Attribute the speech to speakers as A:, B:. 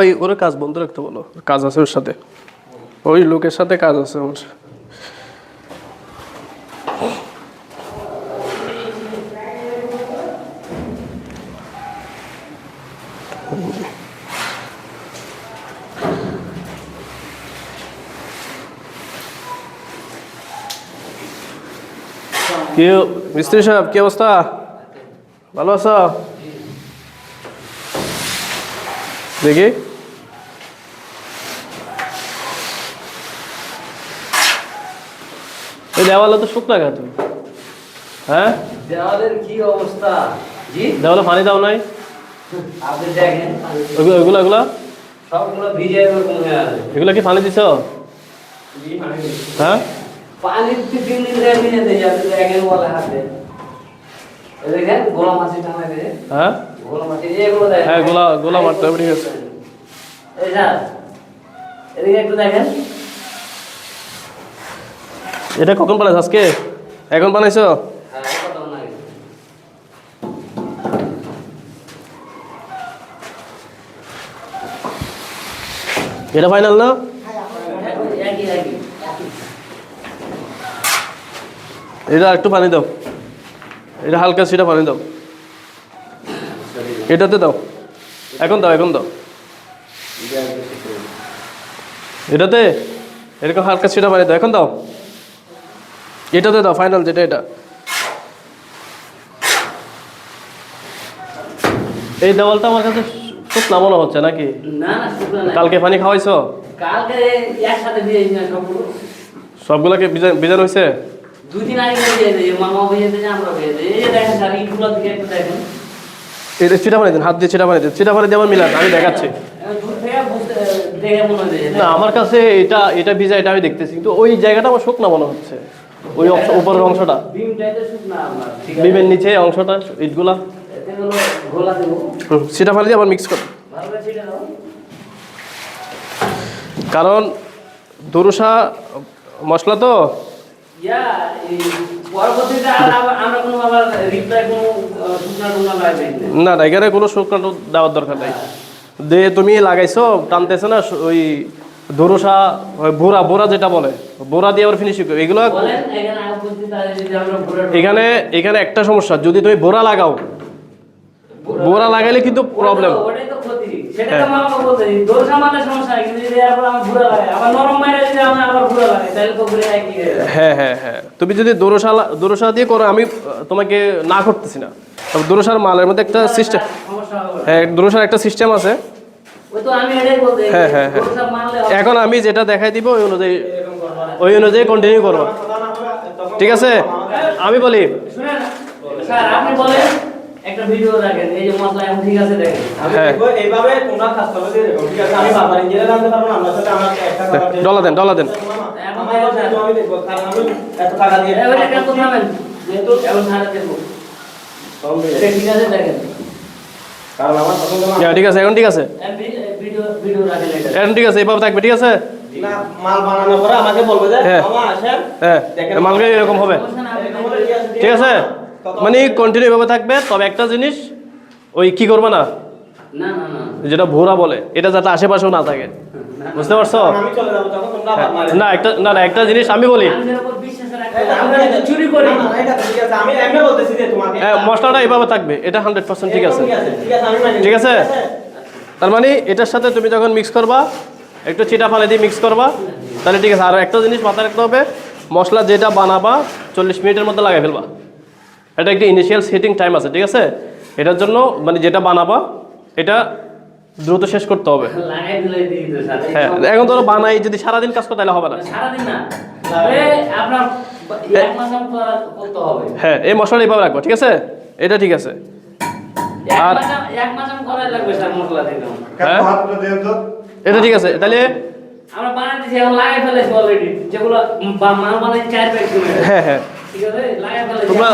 A: ওই, ওর কাজ বন্ধ রাখতে বলো। কাজ আছে ওর সাথে। ওই লোকের সাথে কাজ আছে আমার। কি মিস্ত্রি সাহেব, কি অবস্থা? ভালো আছো? দেখি। এই দেওয়ালে তো শুকনা গা তুমি? হ্যাঁ?
B: দেওয়ালের কি অবস্থা? জি?
A: দেওয়ালে পানি দাও নাই?
B: আপনি দেখেন।
A: ওইগুলো ওইগুলো ওইগুলো?
B: সবগুলো ভিজে এরকম হয়ে আছে।
A: এগুলো কি পানি দিছ? হ্যাঁ?
B: পানি তিন দিন ধরে ভিজে দিয়ে আপনি দেখেন বলে হাতে। এই দেখেন গোলা মাছি টানা দিয়ে
A: হ্যাঁ? হ্যাঁ, গোলা- গোলা মারতে হবে, ঠিক আছে। এটা কখন বানাইছ আজকে? এখন বানাইছো
B: হ্যাঁ
A: এটা ফাইনাল না? এটা একটু পানি দাও। এটা হালকা সেটা পানি দাও। এটাতে দাও। এখন দাও এখন দাও। এটাতে? এরকম হালকা সেটা পানি দাও। এখন দাও। এটাতে দাও ফাইনাল যেটা এটা। এই দেওয়ালটা আমার কাছে খুব নামানো হচ্ছে নাকি? কালকে পানি খাওয়াইছো? সবগুলোকে বিজান হয়েছে?
B: দুই দিন আগে মামা আমরা দেখেন।
A: এটা চিটা পানি দিন, হাত দিয়ে চিটা পানি দিন। চিটা পানি দিয়ে আমার মিলান আমি দেখাচ্ছি। না, আমার কাছে এটা এটা ভিজা, এটা আমি দেখতেছি, কিন্তু ওই জায়গাটা আমার শুকনা মনে হচ্ছে। ওই উপরের অংশটা। বিমের নিচে অংশটা, ইটগুলা। সেটা পানি দিয়ে আবার মিক্স করো। কারণ দোরসা, মশলা তো? না না এখানে কোনো শুকনা দেওয়ার দরকার নেই। দে তুমি লাগাইছো টানতেছে না ওই ধরুসা বোরা বোরা যেটা বলে বোরা দিয়ে আবার ফিনিশিং এগুলো
B: এখানে
A: এখানে একটা সমস্যা যদি তুমি বোরা লাগাও বোরা লাগাইলে কিন্তু প্রবলেম
B: হয়ে।
A: হ্যাঁ হ্যাঁ হ্যাঁ তুমি যদি দোরসা দোরসা দিয়ে করো আমি তোমাকে না করতেছি না তবে দোরসার মালের মধ্যে একটা সিস্টেম হ্যাঁ দোরসার একটা সিস্টেম আছে
B: ওই তো আমি এটাই বলতে
A: হ্যাঁ, হ্যাঁ, হ্যাঁ। এখন আমি যেটা দেখাই দিব ওই অনুযায়ী ওই অনুযায়ী কন্টিনিউ করব ঠিক আছে আমি বলি
B: স্যার আপনি বলেন একটা ভিডিও রাখেন এই যে মশলা এখন ঠিক আছে দেখেন।
C: আমি
A: হ্যাঁ।
C: এইভাবে তোমরা কাজ করবে দেখো ঠিক আছে আমি বারবার ইঞ্জিনিয়ার জানতে পারব না আপনার সাথে আমার একটা কথা
A: ডলা দেন ডলা দেন।
C: আমার আমি দেখব কারণ আমি এত টাকা দিয়ে
B: এবার একটা কথা বলেন যেহেতু এখন সারা এটা ঠিক আছে দেখেন।
C: কারণ আমার পছন্দ না।
A: হ্যাঁ ঠিক আছে এখন ঠিক আছে।
B: ভিডিও ভিডিও রাখেন
A: এখন ঠিক আছে এইভাবে থাকবে ঠিক আছে?
C: মাল বানানোর পরে আমাকে বলবে যে
A: হ্যাঁ।
C: মামা আসেন দেখেন।
A: মালকে এরকম হবে।
C: ঠিক আছে?
A: মানে কন্টিনিউ ভাবে থাকবে তবে একটা জিনিস ওই কি করবে না?
B: না না না।
A: যেটা ভোরা বলে এটা যাতে আশেপাশেও না থাকে। বুঝতে পারছ?
C: কারণ আমি চলে যাব তখন তোমরা আবার মারবে।
A: না একটা না না একটা জিনিস আমি বলি।
B: আমাদের উপর বিশ্বাস রাখতে
C: এই
B: হবে।
C: আমরা
B: আমরা তো চুরি করি।
C: না, না, এটা তো ঠিক আছে। আমি এমনি বলতেছি যে তোমাকে
A: হ্যাঁ মশলাটা এভাবে থাকবে। এটা হান্ড্রেড পার্সেন্ট ঠিক আছে।
C: ঠিক আছে ঠিক আছে আমি মানি।
A: ঠিক আছে? তার মানে এটার সাথে তুমি যখন মিক্স করবা একটু চিটা পানি দিয়ে মিক্স করবা তাহলে ঠিক আছে। আর একটা জিনিস মাথায় রাখতে হবে। মশলা যেটা বানাবা চল্লিশ মিনিটের মধ্যে লাগাই ফেলবা। এটা একটা ইনিশিয়াল সেটিং টাইম আছে ঠিক আছে? এটার জন্য মানে যেটা বানাবা এটা দ্রুত শেষ করতে হবে। হ্যাঁ এখন ধরো বানাই যদি সারাদিন কাজ করো তাহলে হবে না।
B: করতে
A: হ্যাঁ এই মশলাটা এইভাবে রাখব ঠিক আছে? এটা ঠিক আছে। আর-
B: মশলা
A: হ্যাঁ? এটা ঠিক আছে তাহলে
B: আমরা বানাই এখন লাগাই ফেলেছি অলরেডি যেগুলো বানাই চার প্যাক
A: হ্যাঁ হ্যাঁ। তোমরা